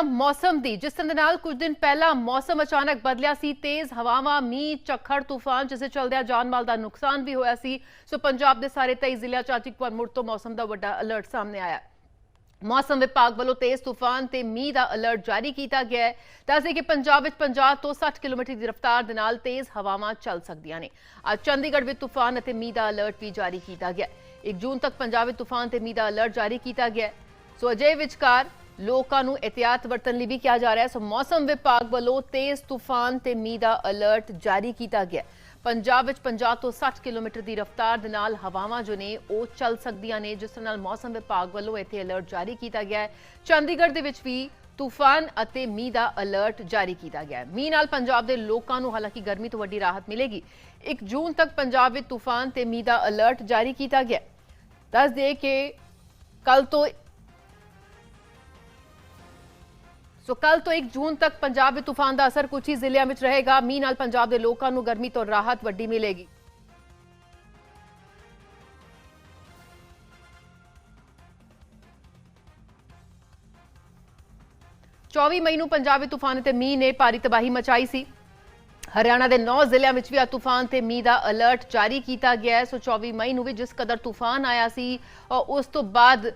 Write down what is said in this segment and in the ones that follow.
ਹਾਂ ਮੌਸਮ ਦੀ। ਜਿਸ ਦੇ ਨਾਲ ਕੁਝ ਦਿਨ ਪਹਿਲਾਂ ਮੌਸਮ ਅਚਾਨਕ ਬਦਲਿਆ ਸੀ, ਤੇਜ਼ ਹਵਾਵਾਂ, ਮੀਂਹ, ਝੱਖੜ, ਤੂਫਾਨ, ਜਿਸ ਦੇ ਚਲਦਿਆਂ ਜਾਨ ਮਾਲ ਦਾ ਨੁਕਸਾਨ ਵੀ ਹੋਇਆ ਸੀ। ਸੋ ਪੰਜਾਬ ਦੇ ਸਾਰੇ 23 ਜ਼ਿਲ੍ਹਿਆਂ ਚ ਅੱਜ ਇੱਕ ਵਾਰ ਮੁੜ ਤੋਂ ਮੌਸਮ ਦਾ ਵੱਡਾ ਅਲਰਟ ਸਾਹਮਣੇ ਆਇਆ। ਮੌਸਮ ਵਿਭਾਗ ਵੱਲੋਂ ਤੇਜ਼ ਤੂਫਾਨ ਤੇ ਮੀਂਹ ਦਾ ਅਲਰਟ ਜਾਰੀ ਕੀਤਾ ਗਿਆ ਹੈ। ਦੱਸਦੇ ਕਿ ਪੰਜਾਬ ਵਿੱਚ 50 ਤੋਂ 60 ਕਿਲੋਮੀਟਰ ਦੀ ਰਫ਼ਤਾਰ ਦੇ ਨਾਲ ਤੇਜ਼ ਹਵਾਵਾਂ ਚੱਲ ਸਕਦੀਆਂ ਨੇ। ਅੱਜ ਚੰਡੀਗੜ੍ਹ ਵਿੱਚ ਤੂਫਾਨ ਅਤੇ ਮੀਂਹ ਦਾ ਅਲਰਟ ਵੀ ਜਾਰੀ ਕੀਤਾ ਗਿਆ ਹੈ। 1 ਜੂਨ ਤੱਕ ਪੰਜਾਬ ਵਿੱਚ ਤੂਫਾਨ ਤੇ ਮੀਂਹ ਦਾ ਅਲਰਟ ਜਾਰੀ ਕੀਤਾ ਗਿਆ ਸੋ ਅਜੇ ਵਿਚਕਾਰ ਲੋਕਾਂ ਨੂੰ ਇhtiyਾਤ ਵਰਤਣ ਲਈ ਵੀ ਕਿਹਾ ਜਾ ਰਿਹਾ ਹੈ। ਸੋ ਮੌਸਮ ਵਿਭਾਗ ਵੱਲੋਂ ਤੇਜ਼ ਤੂਫਾਨ ਤੇ ਮੀਂਹ ਦਾ ਅਲਰਟ ਜਾਰੀ ਕੀਤਾ ਗਿਆ ਪੰਜਾਬ ਵਿੱਚ 50 ਤੋਂ 60 ਕਿਲੋਮੀਟਰ ਦੀ ਰਫ਼ਤਾਰ ਦੇ ਨਾਲ ਹਵਾਵਾਂ ਜੋ ਨੇ, ਉਹ ਚੱਲ ਸਕਦੀਆਂ ਨੇ, ਜਿਸ ਨਾਲ ਮੌਸਮ ਵਿਭਾਗ ਵੱਲੋਂ ਇੱਥੇ ਅਲਰਟ ਜਾਰੀ ਕੀਤਾ ਗਿਆ ਹੈ। ਚੰਡੀਗੜ੍ਹ ਦੇ ਵਿੱਚ ਵੀ ਤੂਫਾਨ ਅਤੇ ਮੀਂਹ ਦਾ ਅਲਰਟ ਜਾਰੀ ਕੀਤਾ ਗਿਆ ਹੈ। ਮੀਂਹ ਨਾਲ ਪੰਜਾਬ ਦੇ ਲੋਕਾਂ ਨੂੰ ਹਾਲਾਂਕਿ ਗਰਮੀ ਤੋਂ ਵੱਡੀ ਰਾਹਤ ਮਿਲੇਗੀ। 1 ਜੂਨ ਤੱਕ ਪੰਜਾਬ ਵਿੱਚ ਤੂਫਾਨ ਤੇ ਮੀਂਹ ਦਾ ਅਲਰਟ ਜਾਰੀ ਕੀਤਾ ਗਿਆ ਦੱਸ ਦੇ ਕਿ ਕੱਲ ਤੋਂ ਸੋ ਕੱਲ ਤੋਂ 1 ਜੂਨ ਤੱਕ ਪੰਜਾਬ ਵਿੱਚ ਤੂਫਾਨ ਦਾ ਅਸਰ ਕੁਝ ਹੀ ਜ਼ਿਲ੍ਹਿਆਂ ਵਿੱਚ ਰਹੇਗਾ। ਮੀਂਹ ਨਾਲ ਪੰਜਾਬ ਦੇ ਲੋਕਾਂ ਨੂੰ ਗਰਮੀ ਤੋਂ ਰਾਹਤ ਵੱਡੀ ਮਿਲੇਗੀ। ਚੌਵੀ ਮਈ ਨੂੰ ਪੰਜਾਬ ਵਿੱਚ ਤੂਫਾਨ ਤੇ ਮੀਂਹ ਨੇ ਭਾਰੀ ਤਬਾਹੀ ਮਚਾਈ ਸੀ। ਹਰਿਆਣਾ ਦੇ 9 ਜ਼ਿਲ੍ਹਿਆਂ ਵਿੱਚ ਵੀ ਆ ਤੂਫਾਨ ਤੇ ਮੀਂਹ ਦਾ ਅਲਰਟ ਜਾਰੀ ਕੀਤਾ ਗਿਆ ਹੈ। ਸੋ 24 ਮਈ ਨੂੰ ਵੀ ਜਿਸ ਕਦਰ ਤੂਫਾਨ ਆਇਆ ਸੀ ਉਸ ਤੋਂ ਬਾਅਦ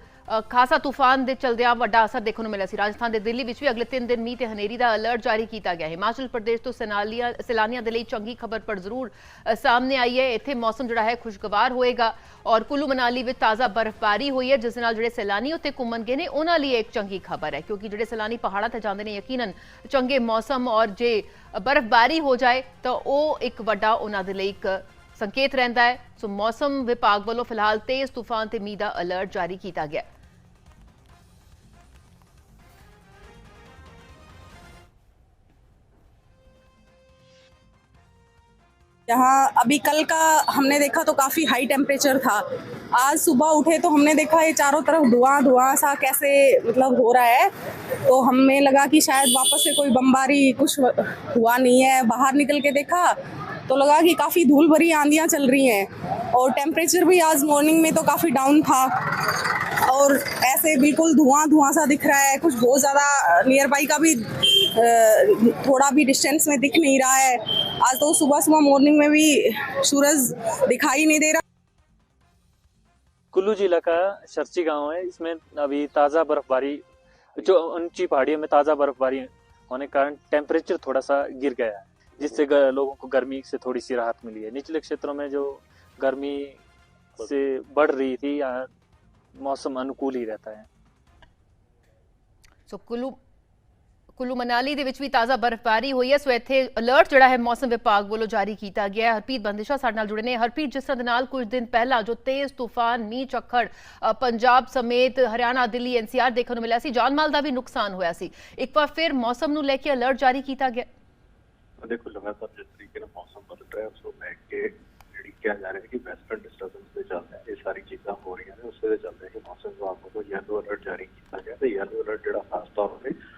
ਖਾਸਾ ਤੂਫਾਨ ਦੇ ਚਲਦਿਆਂ ਵੱਡਾ ਅਸਰ ਦੇਖਣ ਨੂੰ ਮਿਲਿਆ ਸੀ। ਰਾਜਸਥਾਨ ਦੇ ਦਿੱਲੀ ਵਿੱਚ ਵੀ ਅਗਲੇ 3 ਦਿਨ ਮੀਂਹ ਤੇ ਹਨੇਰੀ ਦਾ ਅਲਰਟ ਜਾਰੀ ਕੀਤਾ ਗਿਆ ਹੈ। ਹਿਮਾਚਲ ਪ੍ਰਦੇਸ਼ ਤੋਂ ਸੈਨਾਲੀਆਂ ਸੈਲਾਨੀਆਂ ਦੇ ਲਈ ਚੰਗੀ ਖਬਰ ਪਰ ਜ਼ਰੂਰ ਸਾਹਮਣੇ ਆਈ ਹੈ। ਇੱਥੇ ਮੌਸਮ ਜਿਹੜਾ ਹੈ ਖੁਸ਼ਗਵਾਰ ਹੋਏਗਾ ਔਰ ਕੁੱਲੂ ਮਨਾਲੀ ਵਿੱਚ ਤਾਜ਼ਾ ਬਰਫ਼ਬਾਰੀ ਹੋਈ ਹੈ, ਜਿਸ ਨਾਲ ਜਿਹੜੇ ਸੈਲਾਨੀ ਉੱਥੇ ਘੁੰਮਣ ਗਏ ਨੇ, ਉਹਨਾਂ ਲਈ ਇਹ ਇੱਕ ਚੰਗੀ ਖਬਰ ਹੈ। ਕਿਉਂਕਿ ਜਿਹੜੇ ਸੈਲਾਨੀ ਪਹਾੜਾਂ ਤੇ ਜਾਂਦੇ ਨੇ, ਯਕੀਨਨ ਚੰਗੇ ਮੌਸਮ ਔਰ ਜੇ ਬਰਫ਼ਬਾਰੀ ਹੋ ਜਾਏ, ਤਾਂ ਉਹ ਇੱਕ ਵੱਡਾ ਉਹਨਾਂ ਦੇ ਲਈ ਇੱਕ ਸੰਕੇਤ ਰਹਿੰਦਾ ਹੈ। ਸੋ ਮੌਸਮ ਵਿਭਾਗ ਵੱਲੋਂ ਫਿਲਹਾਲ ਤੇਜ਼ ਤੂਫਾਨ ਤੇ ਮੀਂਹ ਦਾ ਅਲਰਟ ਜਾਰੀ ਕੀਤਾ ਗਿਆ ਹੈ। यहाँ अभी कल का हमने देखा तो काफ़ी हाई टेम्परेचर था। आज सुबह उठे तो हमने देखा ये चारों तरफ़ धुआँ धुआँ सा कैसे मतलब हो रहा है। तो हमें लगा कि शायद वापस से कोई बमबारी कुछ हुआ नहीं है। बाहर निकल के देखा तो लगा कि काफ़ी धूल भरी आंधियाँ चल रही हैं। और टेम्परेचर भी आज मॉर्निंग में तो काफ़ी डाउन था। और ऐसे बिल्कुल धुआँ धुआँ सा दिख रहा है। कुछ बहुत ज़्यादा नियर बाई का भी थोड़ा भी डिस्टेंस में दिख नहीं रहा है। आज तो सुबह सुबह मॉर्निंग में भी सूरज दिखाई नहीं दे रहा। कुल्लू जिला का शर्ची गाँव है। इसमें अभी ताज़ा बर्फबारी जो ऊँची पहाड़ियों में ताज़ा बर्फबारी होने के कारण टेम्परेचर थोड़ा सा गिर गया है जिससे लोगों को गर्मी से थोड़ी सी राहत मिली है। निचले क्षेत्रों में जो गर्मी से बढ़ रही थी मौसम अनुकूल ही रहता है। तो कुल्लू ਕੁੱਲੂ ਮਨਾਲੀ ਦੇ ਵਿੱਚ ਵੀ ਤਾਜ਼ਾ ਬਰਫ਼ਬਾਰੀ ਹੋਈ ਹੈ। ਸੋ ਇੱਥੇ ਅਲਰਟ ਜਿਹੜਾ ਹੈ ਮੌਸਮ ਵਿਭਾਗ ਵੱਲੋਂ ਜਾਰੀ ਕੀਤਾ ਗਿਆ ਹੈ। ਹਰਪ੍ਰੀਤ ਬੰਦਿਸ਼ਾ ਸਾਡੇ ਨਾਲ ਜੁੜੇ ਨੇ। ਹਰਪ੍ਰੀਤ ਜਿਸ ਤਰ੍ਹਾਂ ਦੇ ਨਾਲ ਕੁਝ ਦਿਨ ਪਹਿਲਾਂ ਜੋ ਤੇਜ਼ ਤੂਫਾਨ ਮੀਂਹ ਝੱਖੜ ਅ, ਪੰਜਾਬ ਸਮੇਤ ਹਰਿਆਣਾ ਦਿੱਲੀ ਐਨਸੀਆਰ ਦੇਖਣ ਨੂੰ ਮਿਲਿਆ ਸੀ। ਜਾਨ ਮਾਲ ਦਾ ਵੀ ਨੁਕਸਾਨ ਹੋਇਆ ਸੀ। ਇੱਕ ਵਾਰ ਫਿਰ ਮੌਸਮ ਨੂੰ ਲੈ ਕੇ ਅਲਰਟ ਜਾਰੀ ਕੀਤਾ ਗਿਆ। ਦੇਖੋ ਲਗਾਤਾਰ ਜਿਸ ਤਰੀਕੇ ਨਾਲ ਮੌਸਮ ਬਦਲ ਰਿਹਾ ਉਸ ਨੂੰ ਲੈ ਕੇ ਜਿਹੜੀ ਕਿਹਾ ਜਾ ਰਿਹਾ ਹੈ ਕਿ ਵੈਸਟਰਨ ਡਿਸਟਰਬੈਂਸ ਦੇ ਚੱਲਦੇ ਇਹ ਸਾਰੀ ਚੀਜ਼ਾਂ ਹੋ ਰਹੀਆਂ ਨੇ। ਉਸੇ ਦੇ ਚੱਲਦੇ ਹੀ ਮੌਸਮ ਵਿਭਾਗ ਵੱਲੋਂ ਯੈਲੋ ਅਲਰਟ ਜਾਰੀ ਕੀਤਾ ਗਿਆ ਤੇ ਯੈਲੋ ਅਲਰਟ ਜਿਹੜਾ ਖਾਸ ਤੌਰ ਤੇ ਉਹ ਅਹ,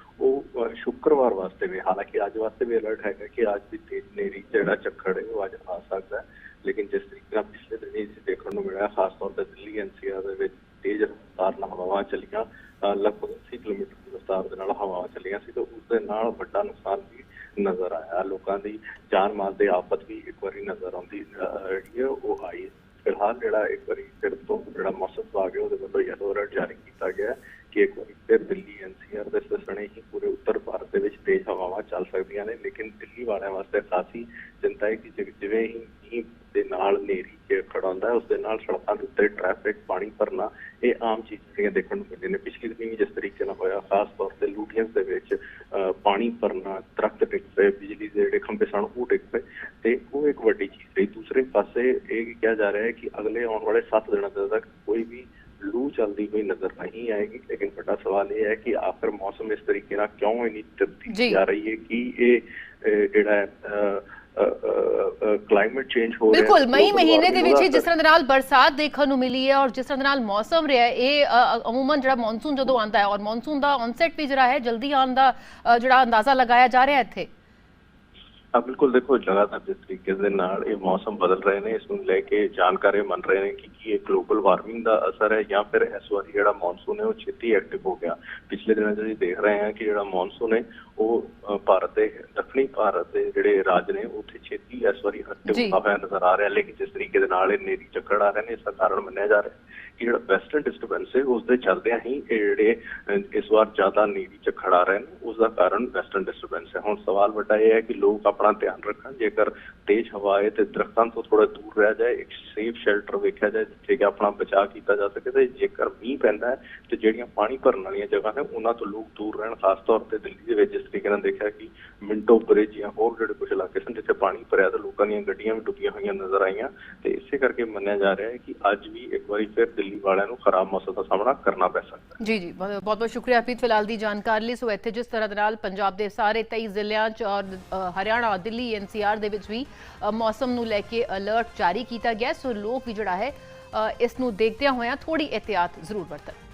ਸ਼ੁੱਕਰਵਾਰ ਵਾਸਤੇ ਵੀ ਹਾਲਾਂਕਿ ਅੱਜ ਵਾਸਤੇ ਵੀ ਅਲਰਟ ਹੈਗਾ ਕਿ ਅੱਜ ਦੀ ਤੇਜ਼ ਨੇਰੀ ਜਿਹੜਾ ਝੱਖੜ ਹੈ ਉਹ ਅੱਜ ਆ ਸਕਦਾ ਲੇਕਿਨ ਜਿਸ ਤਰੀਕੇ ਨਾਲ ਪਿਛਲੇ ਦਿਨੀ ਅਸੀਂ ਦੇਖਣ ਨੂੰ ਮਿਲਿਆ ਖਾਸ ਤੌਰ ਤੇ ਦਿੱਲੀ ਐਨਸੀਆਰ ਦੇ ਵਿੱਚ ਤੇਜ਼ ਰਫ਼ਤਾਰ ਨਾਲ ਹਵਾਵਾਂ ਚੱਲੀਆਂ ਅਹ, ਲਗਭਗ 80 ਕਿਲੋਮੀਟਰ ਦੀ ਰਫ਼ਤਾਰ ਦੇ ਨਾਲ ਹਵਾਵਾਂ ਚੱਲੀਆਂ ਸੀ ਤੇ ਉਸ ਦੇ ਨਾਲ ਵੱਡਾ ਨੁਕਸਾਨ ਵੀ ਨਜ਼ਰ ਆਇਆ। ਲੋਕਾਂ ਦੀ ਜਾਨ ਮਾਲ ਦੀ ਆਫਤ ਵੀ ਇੱਕ ਵਾਰੀ ਨਜ਼ਰ ਆਉਂਦੀ ਜਿਹੜੀ ਹੈ ਉਹ ਆਈ ਫਿਲਹਾਲ ਜਿਹੜਾ ਇੱਕ ਵਾਰੀ ਫਿਰ ਤੋਂ ਜਿਹੜਾ ਮੌਸਮ ਵਿਭਾਗ ਹੈ ਉਹਦੇ ਵੱਲੋਂ ਯੈਲੋ ਅਲਰਟ ਜਾਰੀ ਕੀਤਾ ਗਿਆ ਕਿ ਇੱਕ ਵਾਰੀ ਫਿਰ ਦਿੱਲੀ ਐਨਸੀਆਰ ਦੇ ਸਣੇ ਹੀ ਪੂਰੇ ਉੱਤਰ ਭਾਰਤ ਦੇ ਵਿੱਚ ਤੇਜ਼ ਹਵਾਵਾਂ ਚੱਲ ਸਕਦੀਆਂ ਨੇ ਲੇਕਿਨ ਦਿੱਲੀ ਵਾਲਿਆਂ ਵਾਸਤੇ ਖਾਸੀ ਚਿੰਤਾ ਹੈ ਕਿ ਜਿਵੇਂ ਹੀ ਮੀਂਹ ਦੇ ਨਾਲ ਨੇਰੀ ਜੇ ਖੜਾਉਂਦਾ ਉਸ ਦੇ ਨਾਲ ਸੜਕਾਂ ਦੇ ਉੱਤੇ ਟ੍ਰੈਫਿਕ ਪਾਣੀ ਭਰਨਾ ਇਹ ਆਮ ਚੀਜ਼ ਜਿਹੜੀਆਂ ਦੇਖਣ ਨੂੰ ਮਿਲਦੀਆਂ ਨੇ। ਪਿਛਲੀ ਦਿਨੀ ਵੀ ਜਿਸ ਤਰੀਕੇ ਨਾਲ ਹੋਇਆ ਖਾਸ ਤੌਰ ਤੇ ਲੂਟੀਆਂ ਦੇ ਵਿੱਚ ਅਹ, ਪਾਣੀ ਭਰਨਾ ਦਰਖਤ ਡਿੱਗ ਪਏ ਬਿਜਲੀ ਦੇ ਜਿਹੜੇ ਖੰਭੇ ਸਨ ਉਹ ਡਿੱਗ ਪਏ। ਤੇ ਉਹ ਇੱਕ ਵੱਡੀ ਚੀਜ਼ ਰਹੀ। ਦੂਸਰੇ ਪਾਸੇ ਇਹ ਕਿਹਾ ਜਾ ਰਿਹਾ ਹੈ ਕਿ ਅਗਲੇ ਆਉਣ ਵਾਲੇ 7 ਦਿਨਾਂ ਤੱਕ ਕੋਈ ਵੀ ਲੂ ਚੱਲਦੀ ਹੋਈ ਨਜ਼ਰ ਨਹੀਂ ਆਏਗੀ ਲੇਕਿਨ ਵੱਡਾ ਸਵਾਲ ਇਹ ਹੈ ਕਿ ਆਖਰ ਮੌਸਮ ਇਸ ਤਰੀਕੇ ਨਾਲ ਕਿਉਂ ਇੰਨੀ। ਤਬਦੀਲੀ ਆ ਰਹੀ ਹੈ ਕਿ ਇਹ ਜਿਹੜਾ ਹੈ ਕਲਾਈਮੇਟ ਚੇਂਜ ਹੋ ਰਿਹਾ ਬਿਲਕੁਲ ਮਈ ਮਹੀਨੇ ਦੇ ਵਿੱਚ ਜਿਸ ਤਰ੍ਹਾਂ ਦੇ ਨਾਲ ਬਰਸਾਤ ਦੇਖਣ ਨੂੰ ਮਿਲੀ ਹੈ ਔਰ ਜਿਸ ਤਰ੍ਹਾਂ ਦੇ ਨਾਲ ਮੌਸਮ ਰਿਹਾ ਇਹ ਅਮੂਮਨ ਜਿਹੜਾ ਮੌਨਸੂਨ ਜਦੋਂ ਆਉਂਦਾ ਹੈ ਔਰ ਮੌਨਸੂਨ ਦਾ ਔਨਸੈਟ ਵੀ ਜਿਹੜਾ ਹੈ ਜਲਦੀ ਆਉਣ ਦਾ ਜਿਹੜਾ ਅੰਦਾਜ਼ਾ ਲਗਾਇਆ ਜਾ ਰਿਹਾ ਹੈ ਇੱਥੇ ਹਾਂ ਬਿਲਕੁਲ ਦੇਖੋ ਲਗਾਤਾਰ ਜਿਸ ਤਰੀਕੇ ਦੇ ਨਾਲ ਇਹ ਮੌਸਮ ਬਦਲ ਰਹੇ ਨੇ ਇਸ ਨੂੰ ਲੈ ਕੇ ਜਾਣਕਾਰੀ ਮੰਨ ਰਹੇ ਨੇ ਕਿ ਕੀ ਇਹ ਗਲੋਬਲ ਵਾਰਮਿੰਗ ਦਾ ਅਸਰ ਹੈ ਜਾਂ ਫਿਰ ਇਸ ਵਾਰੀ ਜਿਹੜਾ ਮੌਨਸੂਨ ਹੈ ਉਹ ਛੇਤੀ ਐਕਟਿਵ ਹੋ ਗਿਆ ਪਿਛਲੇ ਦਿਨਾਂ 'ਚ ਅਸੀਂ ਦੇਖ ਰਹੇ ਹਾਂ ਕਿ ਜਿਹੜਾ ਮੌਨਸੂਨ ਹੈ ਉਹ ਭਾਰਤ ਦੇ ਦੱਖਣੀ ਭਾਰਤ ਦੇ ਜਿਹੜੇ ਰਾਜ ਨੇ ਉੱਥੇ ਛੇਤੀ ਇਸ ਵਾਰੀ। ਐਕਟਿਵ ਹੋਇਆ ਨਜ਼ਰ ਆ ਰਿਹਾ ਲੇਕਿਨ ਜਿਸ ਤਰੀਕੇ ਦੇ ਨਾਲ ਇਹ ਨੇਰੀ ਚੱਕੜ ਆ ਰਹੇ ਨੇ ਇਸ ਕਾਰਨ ਮੰਨਿਆ ਜਾ ਰਿਹਾ ਕਿ ਜਿਹੜਾ ਵੈਸਟਰਨ ਡਿਸਟਰਬੈਂਸ ਹੈ ਉਸ ਦੇ ਚੱਲਦਿਆਂ ਹੀ ਇਹ ਜਿਹੜੇ ਇਸ ਵਾਰ ਜ਼ਿਆਦਾ ਨੇਰੀ ਚੱਕੜ ਆ ਰਹੇ ਨੇ ਉਸ ਦਾ ਕਾਰਨ ਵੈਸਟਰਨ ਡਿਸਟਰਬੈਂਸ ਹੈ ਹੁਣ ਸਵਾਲ ਵੱਡਾ ਇਹ ਹੈ ਕਿ ਲੋਕ ਆਪਣਾ ਧਿਆਨ ਰੱਖਣ ਜੇਕਰ ਤੇਜ਼ ਹਵਾ ਹੈ ਤੇ ਦਰਖਤਾਂ ਤੋਂ ਥੋੜਾ ਦੂਰ ਰਹਿ ਜਾਏ ਇੱਕ ਸੇਫ ਸ਼ੈਲਟਰ ਵੇਖਿਆ ਜਾਏ ਜਿੱਥੇ ਕਿ ਆਪਣਾ ਬਚਾਅ ਕੀਤਾ ਜਾ ਸਕੇ ਤੇ ਜੇਕਰ ਮੀਂਹ ਪੈਂਦਾ ਹੈ ਤੇ ਜਿਹੜੀਆਂ ਪਾਣੀ ਭਰਨ ਵਾਲੀਆਂ ਜਗ੍ਹਾ ਨੇ ਉਹਨਾਂ ਤੋਂ ਲੋਕ ਦੂਰ ਰਹਿਣ ਖਾਸ ਤੌਰ ਤੇ ਦਿੱਲੀ ਦੇ ਵਿੱਚ ਜਿਸ ਤਰੀਕੇ ਨਾਲ ਦੇਖਿਆ ਕਿ ਮਿੰਟੋ ਬ੍ਰਿਜ ਜਾਂ ਹੋਰ ਜਿਹੜੇ ਕੁਝ ਇਲਾਕੇ ਸਨ ਜਿੱਥੇ ਪਾਣੀ ਭਰਿਆ ਤੇ ਲੋਕਾਂ ਦੀਆਂ ਗੱਡੀਆਂ ਵੀ ਡੁੱਬੀਆਂ ਹੋਈਆਂ ਨਜ਼ਰ ਆਈਆਂ। ਤੇ ਇਸੇ ਕਰਕੇ ਮੰਨਿਆ ਜਾ ਰਿਹਾ ਹੈ ਕਿ ਅੱਜ ਵੀ ਇੱਕ ਵਾਰੀ ਫਿਰ ਦਿੱਲੀ ਵਾਲਿਆਂ ਨੂੰ ਖਰਾਬ ਮੌਸਮ ਦਾ ਸਾਹਮਣਾ ਕਰਨਾ ਪੈ ਸਕਦਾ ਹੈ। ਜੀ ਜੀ। ਬਹੁਤ ਬਹੁਤ ਸ਼ੁਕਰੀਆ ਅਪੀਤ ਫਿਲਹਾਲ ਦੀ ਜਾਣਕਾਰੀ ਲਈ। ਸੋ ਇੱਥੇ ਜਿਸ ਤਰ੍ਹਾਂ ਦੇ ਨਾਲ ਪੰਜਾਬ ਦੇ ਸਾਰੇ 23 ਜ਼ਿਲ੍ਹਿਆਂ 'ਚ ਔਰ ਅ, ਹਰਿਆਣਾ ਦਿੱਲੀ ਐਨਸੀਆਰ ਦੇ ਵਿੱਚ ਵੀ ਮੌਸਮ ਨੂੰ ਲੈ ਕੇ ਅਲਰਟ ਜਾਰੀ ਕੀਤਾ ਗਿਆ ਸੋ ਲੋਕ ਵੀ ਜਿਹੜਾ ਹੈ ਇਸ ਨੂੰ ਦੇਖਦਿਆਂ ਹੋਇਆਂ ਥੋੜੀ ਇhtiyਾਤ ਜ਼ਰੂਰ ਵਰਤਣ।